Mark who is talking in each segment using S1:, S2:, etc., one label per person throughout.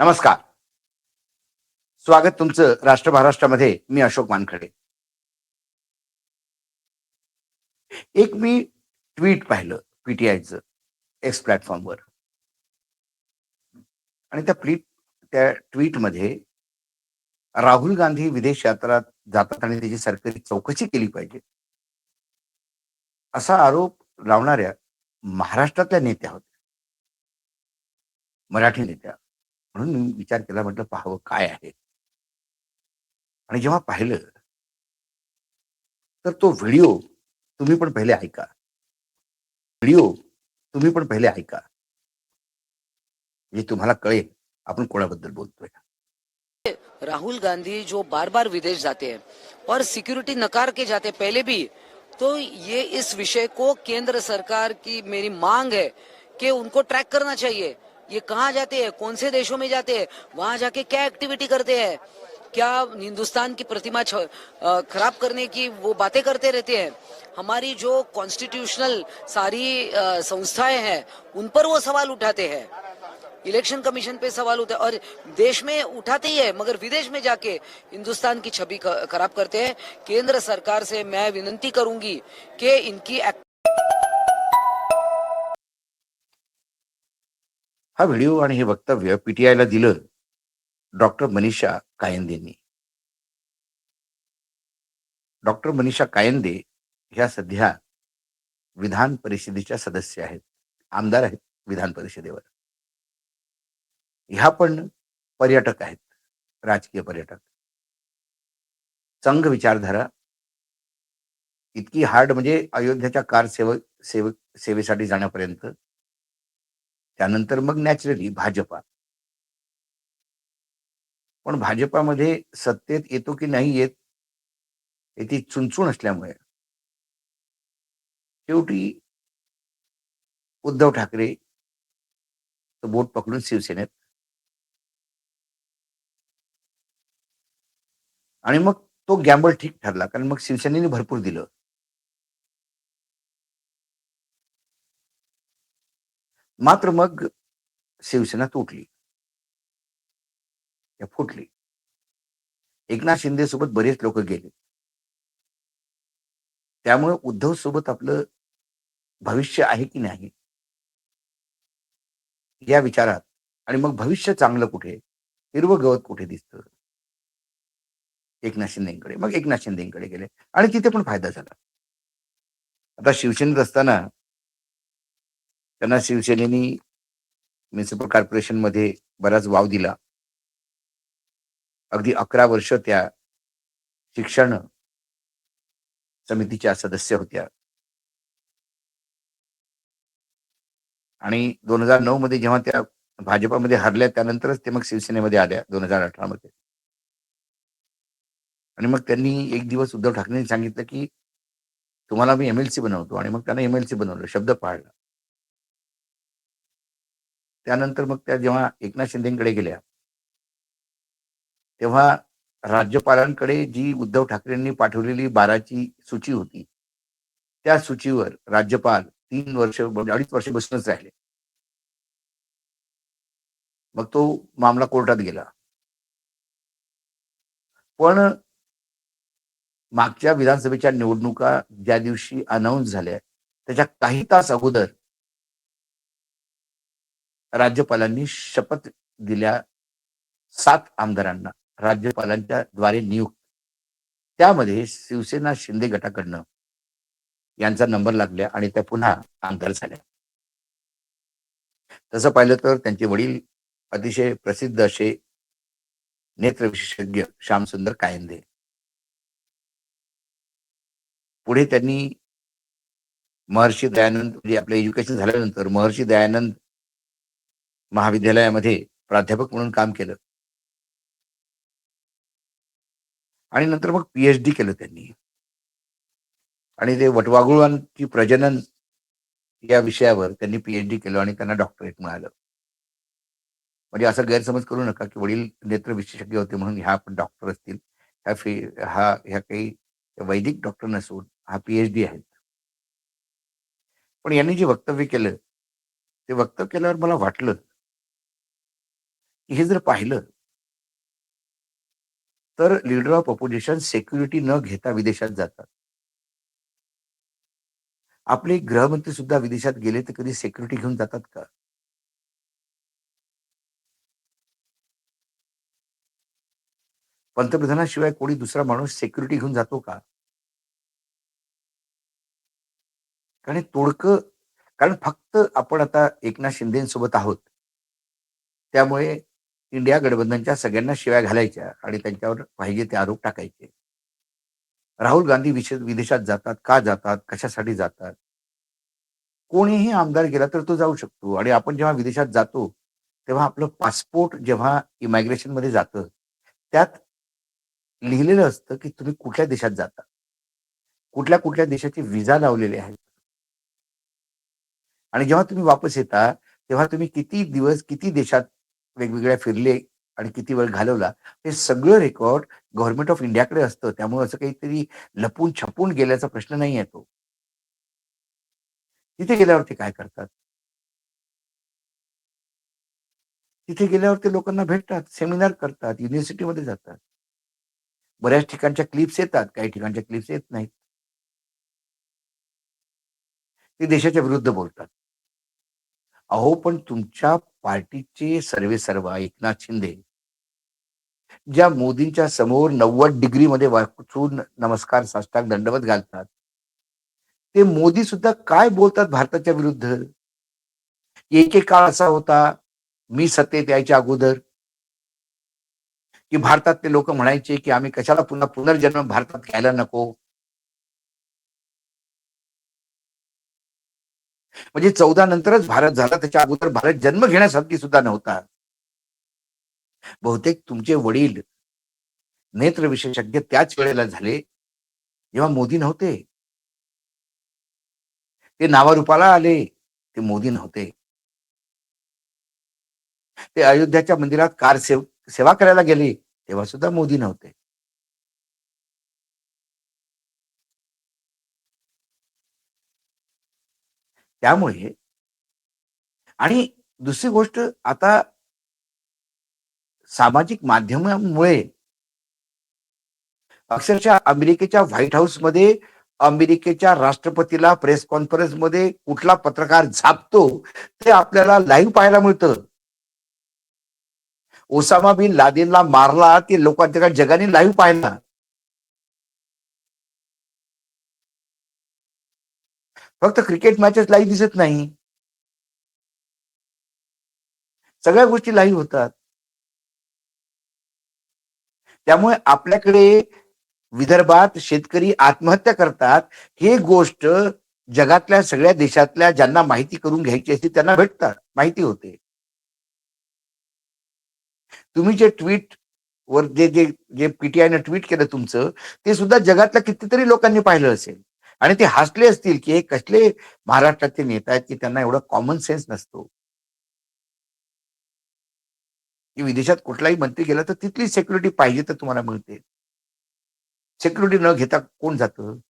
S1: नमस्कार. स्वागत तुमचं राष्ट्र महाराष्ट्रामध्ये मी अशोक वानखडे. एक मी ट्विट पाहिलं पीटीआयचं एक्स प्लॅटफॉर्मवर आणि त्या प्लीट त्या ट्विटमध्ये राहुल गांधी विदेश यात्रा जातात आणि त्याची सरकारी चौकशी केली पाहिजे. असा आरोप लावणाऱ्या महाराष्ट्रातल्या नेत्या होत्या. मराठी नेत्या. म्हणून मी विचार केला, म्हटलं, पाहावं काय आहे? आणि जेव्हा पाहिलं, तर तो व्हिडिओ तुम्ही पण पहिले ऐका. व्हिडिओ तुम्ही पण पहिले ऐका. म्हणजे तुम्हाला कळेल, आपण कोणाबद्दल बोलतोय.
S2: राहुल गांधी जो बार बार विदेश जाते हैं, और सिक्योरिटी नकार के जाते पहले भी तो ये इस विषय को केंद्र सरकार की मेरी मांग है कि उनको ट्रैक करना चाहिए। ये कहाँ जाते हैं? कौन से देशों में जाते हैं? वहाँ जाके क्या एक्टिविटी करते हैं? क्या हिंदुस्तान की प्रतिमा खराब करने की वो बातें करते रहते हैं? हमारी जो कॉन्स्टिट्यूशनल सारी संस्थाएँ हैं, उन पर वो सवाल उठाते हैं। इलेक्शन कमीशन पे सवाल उठा, और देश में उठाते ही है, मगर विदेश में जाके हिंदुस्तान की छवि खराब करते हैं। केंद्र सरकार से मैं विनती करूँगी कि इनकी
S1: हा व्हिडिओ आणि हे वक्तव्य पीटीआयला दिलं डॉक्टर मनीषा कायंदेंनी. डॉक्टर मनीषा कायंदे ह्या सध्या विधान परिषदेच्या सदस्य आहेत. आमदार आहेत विधान परिषदेवर. ह्या पण पर्यटक आहेत राजकीय पर्यटक. संघ विचारधारा इतकी हार्ड म्हणजे अयोध्याच्या कार सेवक सेवक सेवेसाठी जाण्यापर्यंत त्यानंतर मग नॅचरली भाजपा. पण भाजपामध्ये सत्तेत येतो की नाही येत याची चुणचुण असल्यामुळे. शेवटी उद्धव ठाकरे तो बोट पकडून शिवसेनेत. आणि मग तो गॅम्बल ठीक ठरला कारण मग शिवसेनेने भरपूर दिलं. मात्र मग शिवसेना तुटली. फुटली. एकनाथ शिंदे सोबत बरेच लोक गेले. त्यामुळे उद्धव सोबत आपलं भविष्य आहे की नाही? या विचारात. आणि मग भविष्य चांगलं कुठे? हिरवं गवत कुठे दिसतं? एकनाथ शिंदेकडे. मग एकनाथ शिंदेकडे गेले. आणि तिथे पण फायदा झाला. आता शिवसेनेत असताना त्यांना शिवसेनेनी म्युन्सिपल कॉर्पोरेशनमध्ये बराच वाव दिला. अगदी अकरा वर्ष त्या शिक्षण समितीच्या सदस्य होत्या. आणि दोन हजार नऊ मध्ये जेव्हा त्या भाजपामध्ये हरल्या त्यानंतरच ते मग शिवसेनेमध्ये आल्या दोन हजार अठरा मध्ये. आणि मग त्यांनी एक दिवस उद्धव ठाकरेंनी सांगितलं की तुम्हाला मी एमएलसी बनवतो. आणि मग त्यांना एमएलसी बनवलं शब्द पाळला. त्यानंतर मग त्या जेव्हा एकनाथ शिंदेकडे गेल्या तेव्हा राज्यपालांकडे जी उद्धव ठाकरेंनी पाठवलेली बाराची सूची होती त्या सूचीवर राज्यपाल तीन वर्ष अडीच वर्ष बसूनच राहिले. मग तो मामला कोर्टात गेला. पण मागच्या विधानसभेच्या निवडणुका ज्या दिवशी अनाऊन्स झाल्या त्याच्या काही तास अगोदर राज्यपालांनी शपथ दिल्या सात आमदारांना राज्यपालांच्या द्वारे नियुक्त. त्यामध्ये शिवसेना शिंदे गटाकडनं यांचा नंबर लागल्या आणि त्या पुन्हा आमदार झाल्या. तसं पाहिलं तर त्यांचे वडील अतिशय प्रसिद्ध असे नेत्र विशेषज्ञ श्यामसुंदर कायंदे. पुढे त्यांनी महर्षी दयानंद म्हणजे आपलं एज्युकेशन झाल्यानंतर महर्षी दयानंद महाविद्यालयामध्ये प्राध्यापक म्हणून काम केलं. आणि नंतर मग पीएचडी केलं त्यांनी. आणि ते वटवागुळांची प्रजनन या विषयावर त्यांनी पीएचडी केलं आणि त्यांना डॉक्टरेट मिळालं. म्हणजे असं गैरसमज करू नका की वडील नेत्र विशेषज्ञ होते म्हणून ह्या पण डॉक्टर असतील. ह्या फी हा ह्या काही वैदिक डॉक्टर नसून हा पीएचडी आहेत. पण यांनी जे वक्तव्य केलं ते वक्तव्य केल्यावर मला वाटलं की हे जर पाहिलं तर लीडर ऑफ ऑपोजिशन सेक्युरिटी न घेता विदेशात जातात. आपले गृहमंत्री सुद्धा विदेशात गेले तर कधी सेक्युरिटी घेऊन जातात का? पंतप्रधानाशिवाय कोणी दुसरा माणूस सेक्युरिटी घेऊन जातो का? कारण तोडक तोडकं कारण फक्त आपण आता एकनाथ शिंदेसोबत आहोत. त्यामुळे इंडिया गठबंधनच्या सगळ्यांना शिव्या घालायच्या आणि त्यांच्यावर पाहिजे ते आरोप टाकायचे. राहुल गांधी विशेष विदेशात जातात का जातात कशासाठी जातात? कोणीही आमदार गेला तर तो जाऊ शकतो आणि आपण जेव्हा विदेशात जातो तेव्हा आपलं पासपोर्ट जेव्हा इमायग्रेशनमध्ये जातं त्यात लिहिलेलं असतं की तुम्ही कुठल्या देशात जाता? कुठल्या कुठल्या देशाचे विजा लावलेले आहेत? आणि जेव्हा तुम्ही वापस येता तेव्हा तुम्ही किती दिवस किती देशात वेगवेगळ्या फिरले आणि किती वेळ घालवला हे सगळं रेकॉर्ड गव्हर्नमेंट ऑफ इंडियाकडे असतं. त्यामुळे असं काहीतरी लपून छपून गेल्याचा प्रश्न नाही येतो तिथे गेल्यावर ते काय करतात? तिथे गेल्यावर ते लोकांना भेटतात सेमिनार करतात युनिव्हर्सिटीमध्ये जातात. बऱ्याच ठिकाणच्या क्लिप्स येतात काही ठिकाणच्या क्लिप्स येत नाहीत. ते देशाच्या विरुद्ध बोलतात. अहो पण तुमच्या पार्टीचे सर्वे सर्व एकनाथ शिंदे ज्या मोदींच्या समोर नव्वद डिग्री मध्ये वाचून नमस्कार साष्टांग दंडवत घालतात ते मोदी सुद्धा काय बोलतात भारताच्या विरुद्ध? एकेकाळ काळ असा होता मी सत्तेत यायच्या अगोदर की भारतातले लोक म्हणायचे की आम्ही कशाला पुन्हा पुनर्जन्म भारतात घ्यायला नको? म्हणजे चौदा नंतरच भारत झाला त्याच्या अगोदर भारत जन्म घेण्यासारखी सुद्धा नव्हता. बहुतेक तुमचे वडील नेत्र विशेषज्ञ त्याच वेळेला झाले जेव्हा मोदी नव्हते. ते नावारूपाला आले ते मोदी नव्हते. ते अयोध्याच्या मंदिरात कार सेव सेवा करायला गेले तेव्हा सुद्धा मोदी नव्हते. त्यामुळे आणि दुसरी गोष्ट आता सामाजिक माध्यमांमुळे अक्षरशः अमेरिकेच्या व्हाईट हाऊसमध्ये अमेरिकेच्या राष्ट्रपतीला प्रेस कॉन्फरन्समध्ये कुठला पत्रकार झापतो ते आपल्याला लाईव्ह पाहायला मिळतं. ओसामा बिन लादेनला मारला ते लोकांच्या जगाने लाईव्ह पाहिला. फक्त क्रिकेट मॅचेस लाईव्ह दिसत नाही. सगळ्या गोष्टी लाईव्ह होतात. त्यामुळे आपल्याकडे विदर्भात शेतकरी आत्महत्या करतात हे गोष्ट जगातल्या सगळ्या देशातल्या ज्यांना माहिती करून घ्यायची असते त्यांना भेटतात माहिती होते. तुम्ही जे ट्विट वर जे जे जे पीटीआयनं ट्विट केलं तुमचं ते सुद्धा जगातल्या कितीतरी लोकांनी पाहिलं असेल. आणि ते हसले असतील की हे कसले महाराष्ट्राचे नेता आहेत की त्यांना एवढा कॉमन सेन्स नसतो. की विदेशात कुठलाही मंत्री गेला तर तिथली सेक्युरिटी पाहिजे तर तुम्हाला मिळते. सेक्युरिटी न घेता कोण जातं?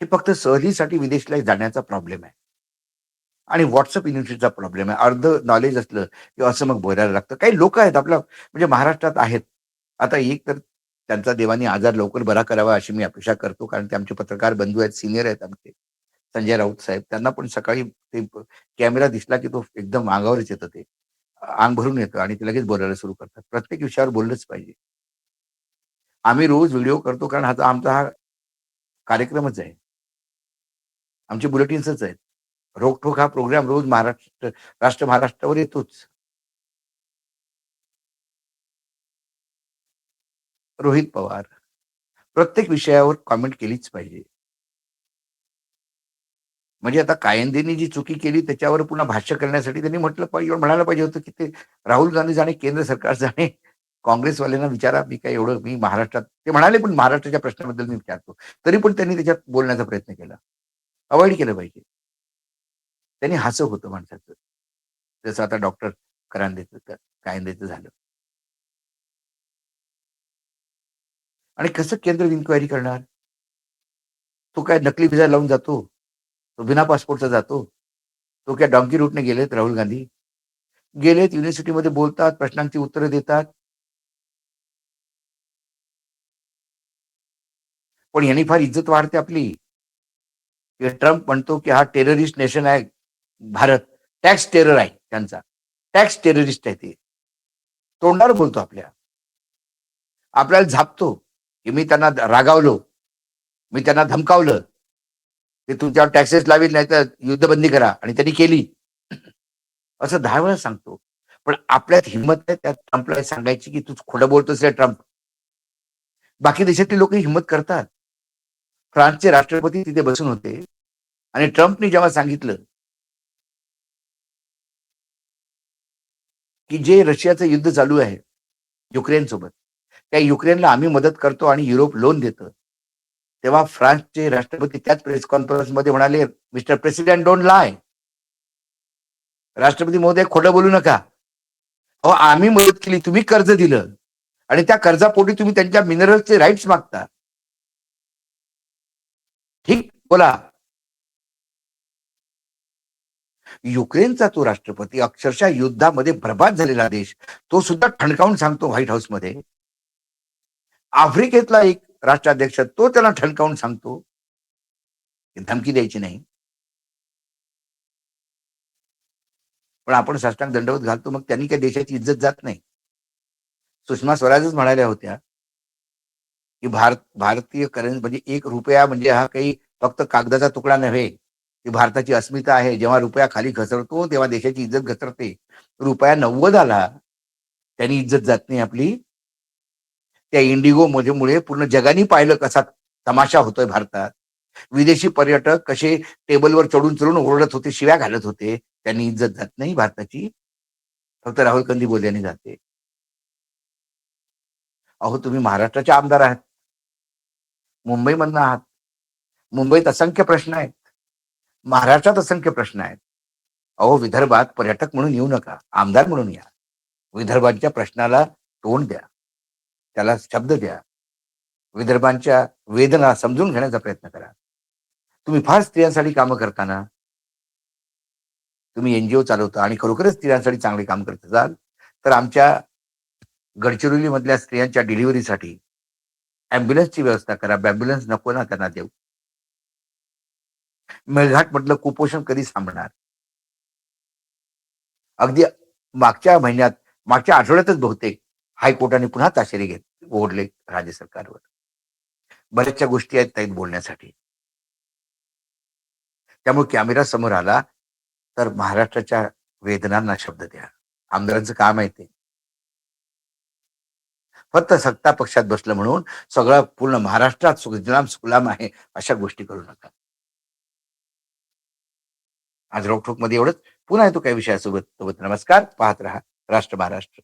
S1: हे फक्त सहलीसाठी विदेशला जाण्याचा प्रॉब्लेम आहे. आणि व्हॉट्सअप युनिव्हर्सिटीचा प्रॉब्लेम आहे. अर्ध नॉलेज असलं की असं मग बोलायला लागतं. काही लोक आहेत आपल्या म्हणजे महाराष्ट्रात आहेत. आता एक तर त्यांचा देवानी आजार लवकर बरा करावा अशी मी अपेक्षा करतो. कारण ते आमचे पत्रकार बंधू आहेत सिनियर आहेत आमचे. संजय राऊत साहेब. त्यांना पण सकाळी ते कॅमेरा दिसला की तो एकदम अंगावरच येतं ते. अंग भरून येतं आणि ते लगेच बोलायला सुरू करतात. प्रत्येक विषयावर बोललंच पाहिजे. आम्ही रोज व्हिडिओ करतो कारण हा आमचा हा कार्यक्रमच आहे. आमचे बुलेटिन्सच आहेत. रोखोक हा प्रोग्राम रोज महाराष्ट्र राष्ट्र महाराष्ट्रावर येतोच. रोहित पवार. प्रत्येक विषयावर कॉमेंट केलीच पाहिजे. म्हणजे आता कायंदेनी जी चुकी केली त्याच्यावर पुन्हा भाष्य करण्यासाठी त्यांनी म्हटलं पाहिजे म्हणायला पाहिजे होतं की ते राहुल गांधी जाणे केंद्र सरकार जाणे काँग्रेसवाल्यांना विचारा मी काय एवढं मी महाराष्ट्रात ते म्हणाले पण महाराष्ट्राच्या प्रश्नाबद्दल मी विचारतो. तरी पण त्यांनी त्याच्यात बोलण्याचा प्रयत्न केला. अवॉइड केलं पाहिजे. त्यांनी हसं होतं माणसाचं जसं आता डॉक्टर करांदेचं कायंदेचं झालं. आणि कसं केंद्र इन्क्वायरी करणार? तो काय नकली विजा लावून जातो? तो बिना पासपोर्टचा जातो? तो काय डॉंकी रूटने गेलेत राहुल गांधी? गेलेत युनिव्हर्सिटीमध्ये बोलतात प्रश्नांची उत्तरं देतात. पण यांनी फार इज्जत वाढते आपली. ट्रम्प म्हणतो की हा टेररिस्ट नेशन आहे भारत. टॅक्स टेरर आहे त्यांचा. टॅक्स टेररिस्ट आहे ते. तोंडावर बोलतो आपल्या. आपल्याला झापतो की मी त्यांना रागावलो. मी त्यांना धमकावलं. की तुमच्यावर टॅक्सेस लावील नाही तर युद्धबंदी करा आणि त्यांनी केली. असं दहा वेळा सांगतो. पण आपल्यात हिंमत नाही त्या ट्रम्पला सांगायची की तू खोडं बोलतोस रे ट्रम्प बाकी देशातली लोक हिंमत करतात. फ्रान्सचे राष्ट्रपती तिथे बसून होते. आणि ट्रम्पने जेव्हा सांगितलं की जे रशियाचं युद्ध चालू आहे युक्रेन सोबत त्या युक्रेनला आम्ही मदत करतो आणि युरोप लोन देतं. तेव्हा फ्रान्सचे राष्ट्रपती त्याच प्रेस कॉन्फरन्समध्ये म्हणाले मिस्टर प्रेसिडेंट डोंट लाय राष्ट्रपती महोदय खोटं बोलू नका. अहो आम्ही मदत केली तुम्ही कर्ज दिलं. आणि त्या कर्जापोटी तुम्ही त्यांच्या मिनरल्सचे राईट्स मागता. ठीक बोला. युक्रेनचा तो राष्ट्रपती अक्षरशः युद्धामध्ये बर्बाद झालेला देश तो सुद्धा ठणकावून सांगतो व्हाईट हाऊसमध्ये. आफ्रिकेतला एक राष्ट्राध्यक्ष तो त्याला ठणकावून सांगतो धमकी द्यायची नाही. पण आपण साष्टांग दंडवत घालतो मग त्यांनी काही देशाची इज्जत जात नाही. सुषमा स्वराजच म्हणाल्या होत्या की भारत भारतीय करन्सी म्हणजे एक रुपया म्हणजे हा काही फक्त कागदाचा तुकडा नव्हे. ती भारताची अस्मिता आहे. जेव्हा रुपया खाली घसरतो तेव्हा देशाची इज्जत घसरते. रुपया नव्वद आला त्यांनी इज्जत जात नाही आपली. त्या इंडिगो मुळे पूर्ण जगाने पाहिलं कसा तमाशा होतोय भारतात. विदेशी पर्यटक कसे टेबलवर चढून चढून ओरडत होते शिव्या घालत होते त्यांनी इज्जत जात नाही भारताची. फक्त राहुल गांधी बोलल्याने जाते. अहो तुम्ही महाराष्ट्राचे आमदार आहात. मुंबईमधनं आहात. मुंबईत असंख्य प्रश्न आहेत. महाराष्ट्रात असंख्य प्रश्न आहेत. अहो विदर्भात पर्यटक म्हणून येऊ नका आमदार म्हणून या. विदर्भांच्या प्रश्नाला तोंड द्या. त्याला शब्द द्या. विदर्भांच्या वेदना समजून घेण्याचा प्रयत्न करा. तुम्ही फार स्त्रियांसाठी कामं करताना तुम्ही एनजीओ चालवता आणि खरोखरच स्त्रियांसाठी चांगले काम करत असाल तर आमच्या गडचिरोली मधल्या स्त्रियांच्या डिलिव्हरीसाठी ॲम्ब्युलन्सची व्यवस्था करा. बॅम्ब्युलन्स नको ना त्यांना देऊ. मेळघाट म्हटलं कुपोषण कधी थांबणार? अगदी मागच्या महिन्यात मागच्या आठवड्यातच बहुतेक हायकोर्टाने पुन्हा ताशेरी घेत ओढले राज्य सरकारवर. बऱ्याचशा गोष्टी आहेत त्यात बोलण्यासाठी. त्यामुळे कॅमेरा समोर आला तर महाराष्ट्राच्या वेदनांना शब्द द्या. आमदारांचं काम आहे ते. फक्त सत्ता पक्षात बसलं म्हणून सगळं पूर्ण महाराष्ट्रात सुजलाम सुलाम आहे अशा गोष्टी करू नका. आज रोकठोकमध्ये एवढंच. पुन्हा येतो काही विषयासोबत. सोबत नमस्कार. पाहत रहा. राष्ट्र महाराष्ट्र